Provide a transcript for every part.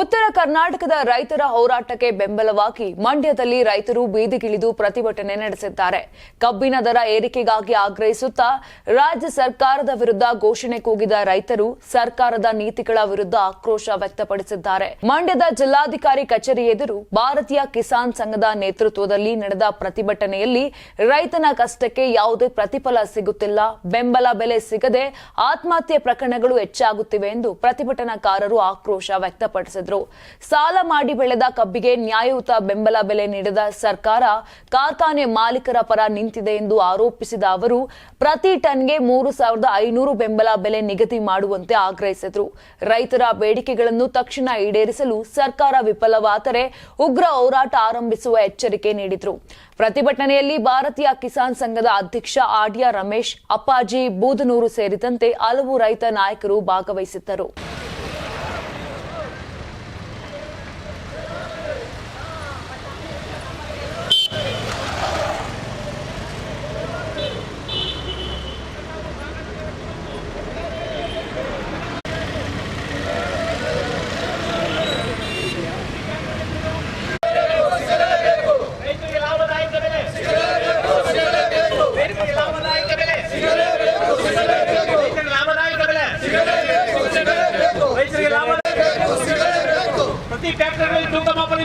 ಉತ್ತರ ಕರ್ನಾಟಕದ ರೈತರ ಹೋರಾಟಕ್ಕೆ ಬೆಂಬಲವಾಗಿ ಮಂಡ್ಯದಲ್ಲಿ ರೈತರು ಬೀದಿಗಿಳಿದು ಪ್ರತಿಭಟನೆ ನಡೆಸಿದ್ದಾರೆ. ಕಬ್ಬಿನ ದರ ಏರಿಕೆಗಾಗಿ ಆಗ್ರಹಿಸುತ್ತಾ ರಾಜ್ಯ ಸರ್ಕಾರದ ವಿರುದ್ಧ ಘೋಷಣೆ ಕೂಗಿದ ರೈತರು ಸರ್ಕಾರದ ನೀತಿಗಳ ವಿರುದ್ಧ ಆಕ್ರೋಶ ವ್ಯಕ್ತಪಡಿಸಿದ್ದಾರೆ. ಮಂಡ್ಯದ ಜಿಲ್ಲಾಧಿಕಾರಿ ಕಚೇರಿ ಎದುರು ಭಾರತೀಯ ಕಿಸಾನ್ ಸಂಘದ ನೇತೃತ್ವದಲ್ಲಿ ನಡೆದ ಪ್ರತಿಭಟನೆಯಲ್ಲಿ ರೈತನ ಕಷ್ಟಕ್ಕೆ ಯಾವುದೇ ಪ್ರತಿಫಲ ಸಿಗುತ್ತಿಲ್ಲ. ಬೆಂಬಲ ಬೆಲೆ ಸಿಗದೆ ಆತ್ಮಹತ್ಯೆ ಪ್ರಕರಣಗಳು ಹೆಚ್ಚಾಗುತ್ತಿವೆ ಎಂದು ಪ್ರತಿಭಟನಾಕಾರರು ಆಕ್ರೋಶ ಸಾಲ ಮಾಡಿ ಬೆಳೆದ ಕಬ್ಬಿಗೆ ನ್ಯಾಯಯುತ ಬೆಂಬಲ ಬೆಲೆ ನೀಡದ ಸರ್ಕಾರ ಕಾರ್ಖಾನೆ ಮಾಲೀಕರ ಪರ ನಿಂತಿದೆ ಎಂದು ಆರೋಪಿಸಿದ ಅವರು, ಪ್ರತಿ ಟನ್ಗೆ ಮೂರು ಸಾವಿರದ ಐನೂರು ಬೆಂಬಲ ಬೆಲೆ ನಿಗದಿ ಮಾಡುವಂತೆ ಆಗ್ರಹಿಸಿದರು. ರೈತರ ಬೇಡಿಕೆಗಳನ್ನು ತಕ್ಷಣ ಈಡೇರಿಸಲು ಸರ್ಕಾರ ವಿಫಲವಾದರೆ ಉಗ್ರ ಹೋರಾಟ ಆರಂಭಿಸುವ ಎಚ್ಚರಿಕೆ ನೀಡಿದರು. ಪ್ರತಿಭಟನೆಯಲ್ಲಿ ಭಾರತೀಯ ಕಿಸಾನ್ ಸಂಘದ ಅಧ್ಯಕ್ಷ ಆಡ್ಯ ರಮೇಶ್, ಅಪ್ಪಾಜಿ, ಬೂದನೂರು ಸೇರಿದಂತೆ ಹಲವು ರೈತ ನಾಯಕರು ಭಾಗವಹಿಸಿದ್ದರು ರೈತರಿಗೆ ಲಾಭದಾಯಕ ಬೆಲೆ ರೈತರಿಗೆ ಲಾಭದಾಯಕ ಬೆಲೆ ರೈತರಿಗೆ ಲಾಭದಾಯಕ ಬೆಲೆ ರೈತರಿಗೆ ಲಾಭ ಪ್ರತಿ ಫ್ಯಾಕ್ಟರಿಗಳಲ್ಲಿ ತೂಕ ಮಾಪನ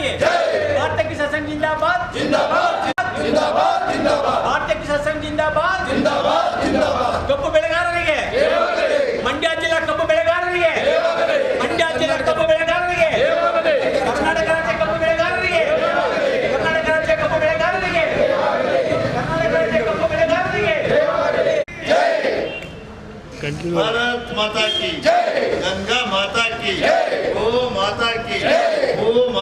की भारतीय किसान संघ जिंदाबाद जिंदाबाद जिंदाबाद जिंदाबाद भारतीय किसान संघ जिंदाबाद जिंदाबाद जिंदाबाद ಕಬ್ಬು ಬೆಳೆಗಾರರಿಗೆ ಮಂಡ್ಯ ಜಿಲ್ಲಾ ಕಬ್ಬು ಬೆಳೆಗಾರರಿಗೆ ಮಂಡ್ಯ ಜಿಲ್ಲಾ ಕಬ್ಬು ಬೆಳೆಗಾರರಿಗೆ ಕರ್ನಾಟಕ ರಾಜ್ಯ ಕಬ್ಬು ಬೆಳೆಗಾರರಿಗೆ ಕರ್ನಾಟಕ ರಾಜ್ಯ ಕಬ್ಬು ಬೆಳೆಗಾರರಿಗೆ ಕರ್ನಾಟಕ ರಾಜ್ಯ ಕಬ್ಬು ಬೆಳೆಗಾರರಿಗೆ भारत माता की गंगा माता की गो माता की गो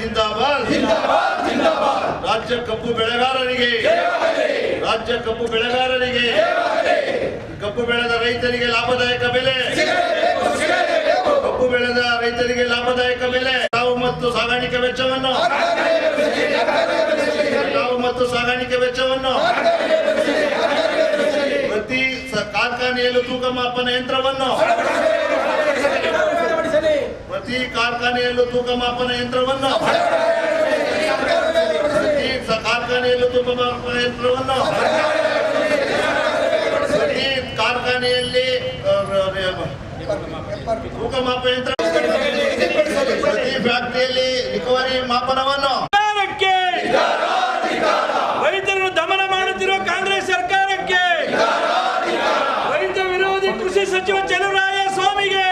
ಜಿಂದಾಬಾದ್. ರಾಜ್ಯ ಕಬ್ಬು ಬೆಳೆಗಾರರಿಗೆ. ರಾಜ್ಯ ಕಬ್ಬು ಬೆಳೆಗಾರರಿಗೆ. ಕಬ್ಬು ಬೆಳೆದ ರೈತರಿಗೆ ಲಾಭದಾಯಕ ಬೆಲೆ. ಕಬ್ಬು ಬೆಳೆದ ರೈತರಿಗೆ ಲಾಭದಾಯಕ ಬೆಲೆ. ನಾವು ಮತ್ತು ಸಾಗಾಣಿಕೆ ವೆಚ್ಚವನ್ನು. ನಾವು ಮತ್ತು ಸಾಗಾಣಿಕೆ ವೆಚ್ಚವನ್ನು. ಪ್ರತಿ ಕಾರ್ಖಾನೆಯಲ್ಲೂ ತೂಕ ಮಾಪನ ಯಂತ್ರವನ್ನು. ಪ್ರತಿ ಕಾರ್ಖಾನೆಯಲ್ಲೂ ತೂಕ ಮಾಪನ ಯಂತ್ರವನ್ನು ಪ್ರತಿ ಕಾರ್ಖಾನೆಯಲ್ಲೂ ತೂಕ ಮಾಪನ ಯಂತ್ರವನ್ನು ಪ್ರತಿ ಕಾರ್ಖಾನೆಯಲ್ಲಿ ತೂಕ ಮಾಪನ ಯಂತ್ರ ಪ್ರತಿ ಫ್ಯಾಕ್ಟರಿಯಲ್ಲಿ ರಿಕವರಿ ಮಾಪನವನ್ನು ಕಾಂಗ್ರೆಸ್ ಸರ್ಕಾರಕ್ಕೆ ರೈತ ವಿರೋಧಿ ಕೃಷಿ ಸಚಿವ ಚೆನ್ನರಾಯ ಸ್ವಾಮಿಗೆ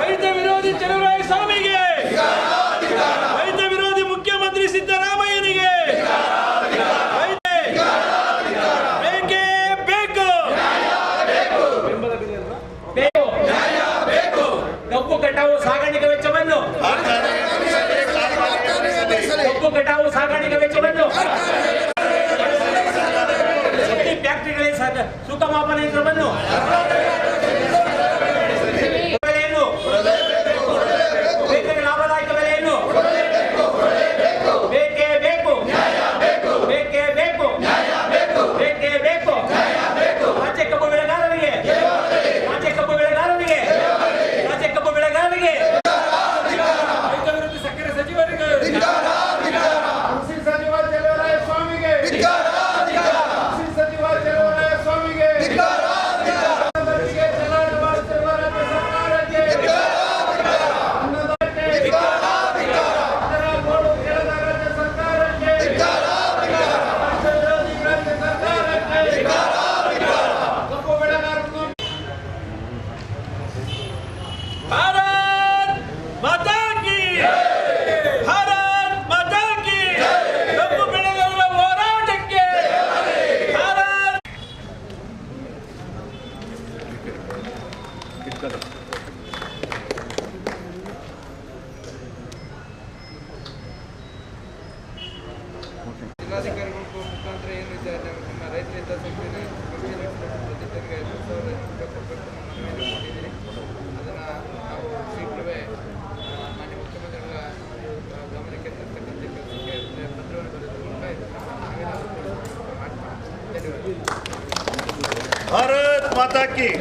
ರೈತ ವಿರೋಧಿ ಚಲುವರಾಯ ಸ್ವಾಮಿಗೆ ರೈತ ವಿರೋಧಿ ಮುಖ್ಯಮಂತ್ರಿ ಸಿದ್ದರಾಮಯ್ಯನಿಗೆ ರೈತ- ಬೇಕೇ ಬೇಕು ಬೇಕು ಕಬ್ಬು ಕಟಾವು ಸಾಗಾಣಿಕೆ ವೆಚ್ಚವನ್ನು ಕಟಾವು ಸಾಗಾಣಿಕೆ ವೆಚ್ಚವನ್ನು ಭಾರತ್ ಮಾತಾ ಕಿ ಭಾರತ್ ಮಾತಾ ನಮ್ಮ ಕಬ್ಬು ಬೆಳೆಗಳ ಹೋರಾಟಕ್ಕೆ ಭಾರತ್. ಜಿಲ್ಲಾಧಿಕಾರಿಗಳಿಗೂ ಮುಖಾಂತರ ಏನಿದೆ ನಿಮ್ಮ ರೈತರ ಹಿತಾಸಕ್ತಿನ ಪ್ರತಿ ಲಕ್ಷ ಪ್ರತಿ ತೆರಿಗೆ ಐದು ಇಪ್ಪತ್ತು ಮನವಿಯನ್ನು ಅದನ್ನು Mata aqui!